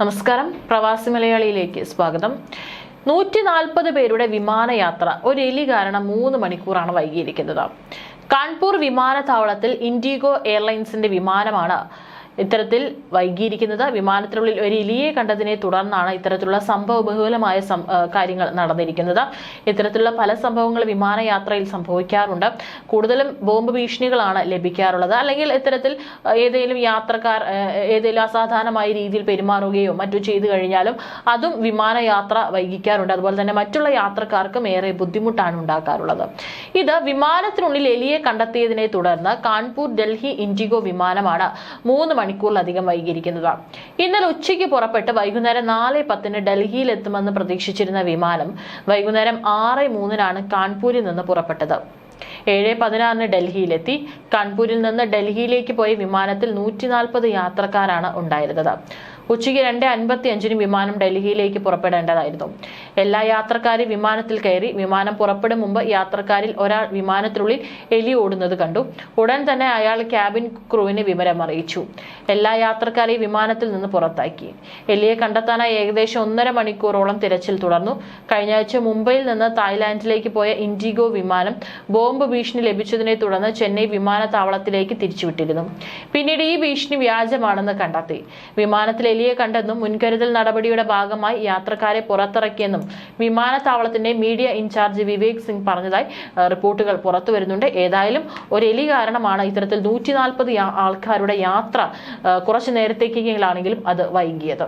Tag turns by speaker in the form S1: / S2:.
S1: നമസ്കാരം. പ്രവാസി മലയാളിയിലേക്ക് സ്വാഗതം. നൂറ്റി നാൽപ്പത് പേരുടെ വിമാനയാത്ര ഒരു എലി കാരണം മൂന്ന് മണിക്കൂറാണ് വൈകിയിരിക്കുന്നത്. കാൺപൂർ വിമാനത്താവളത്തിൽ ഇൻഡിഗോ എയർലൈൻസിന്റെ വിമാനമാണ് ഇത്തരത്തിൽ വൈകിയിരിക്കുന്നത് വിമാനത്തിനുള്ളിൽ ഒരു ഇലിയെ കണ്ടതിനെ തുടർന്നാണ് ഇത്തരത്തിലുള്ള സംഭവ ബഹുലമായ കാര്യങ്ങൾ നടന്നിരിക്കുന്നത്. ഇത്തരത്തിലുള്ള പല സംഭവങ്ങൾ വിമാനയാത്രയിൽ സംഭവിക്കാറുണ്ട്. കൂടുതലും ബോംബ് ഭീഷണികളാണ് ലഭിക്കാറുള്ളത്. അല്ലെങ്കിൽ ഇത്തരത്തിൽ ഏതെങ്കിലും യാത്രക്കാർ ഏതെങ്കിലും അസാധാരണമായ രീതിയിൽ പെരുമാറുകയോ മറ്റു ചെയ്തു കഴിഞ്ഞാലും അതും വിമാനയാത്ര വൈകിക്കാറുണ്ട്. അതുപോലെ തന്നെ മറ്റുള്ള യാത്രക്കാർക്കും ഏറെ ബുദ്ധിമുട്ടാണ് ഉണ്ടാക്കാറുള്ളത്. ഇത് വിമാനത്തിനുള്ളിൽ എലിയെ കണ്ടെത്തിയതിനെ തുടർന്ന് കാൺപൂർ ഡൽഹി ഇൻഡിഗോ വിമാനമാണ് മൂന്ന് മണിക്കൂറിലധികം വൈകിയിരിക്കുന്നത്. ഇന്നലെ ഉച്ചയ്ക്ക് പുറപ്പെട്ട് വൈകുന്നേരം നാല് പത്തിന് ഡൽഹിയിൽ എത്തുമെന്ന് പ്രതീക്ഷിച്ചിരുന്ന വിമാനം വൈകുന്നേരം ആറ് മൂന്നിനാണ് കാൺപൂരിൽ നിന്ന് പുറപ്പെട്ടത്. ഏഴ് പതിനാറിന് ഡൽഹിയിലെത്തി. കാൺപൂരിൽ നിന്ന് ഡൽഹിയിലേക്ക് പോയ വിമാനത്തിൽ നൂറ്റി നാൽപ്പത് യാത്രക്കാരാണ് ഉണ്ടായിരുന്നത്. ഉച്ചയ്ക്ക് രണ്ട് അൻപത്തി അഞ്ചിന് വിമാനം ഡൽഹിയിലേക്ക് പുറപ്പെടേണ്ടതായിരുന്നു. എല്ലാ യാത്രക്കാരും വിമാനത്തിൽ കയറി വിമാനം പുറപ്പെടും മുമ്പ് യാത്രക്കാരിൽ ഒരാൾ വിമാനത്തിനുള്ളിൽ എലി ഓടുന്നത് കണ്ടു. ഉടൻ തന്നെ അയാൾ ക്യാബിൻ ക്രൂവിനെ വിവരം അറിയിച്ചു. എല്ലാ യാത്രക്കാരെയും വിമാനത്തിൽ നിന്ന് പുറത്താക്കി. എലിയെ കണ്ടെത്താനായി ഏകദേശം ഒന്നര മണിക്കൂറോളം തിരച്ചിൽ തുടർന്നു. കഴിഞ്ഞ ആഴ്ച മുംബൈയിൽ നിന്ന് തായ്ലാന്റിലേക്ക് പോയ ഇൻഡിഗോ വിമാനം ബോംബ് ഭീഷണി ലഭിച്ചതിനെ തുടർന്ന് ചെന്നൈ വിമാനത്താവളത്തിലേക്ക് തിരിച്ചുവിട്ടിരുന്നു. പിന്നീട് ഈ ഭീഷണി വ്യാജമാണെന്ന് കണ്ടെത്തി. വിമാനത്തിൽ എലിയെ കണ്ടെന്നും മുൻകരുതൽ നടപടിയുടെ ഭാഗമായി യാത്രക്കാരെ പുറത്തിറക്കിയെന്നും വിമാനത്താവളത്തിന്റെ മീഡിയ ഇൻചാർജ് വിവേക് സിംഗ് പറഞ്ഞതായി റിപ്പോർട്ടുകൾ പുറത്തു വരുന്നുണ്ട്. ഏതായാലും ഒരു എലി കാരണമാണ് ഇത്തരത്തിൽ നൂറ്റി നാൽപ്പത് ആൾക്കാരുടെ യാത്ര കുറച്ചു നേരത്തേക്കെങ്കിലാണെങ്കിലും അത് വൈകിയത്.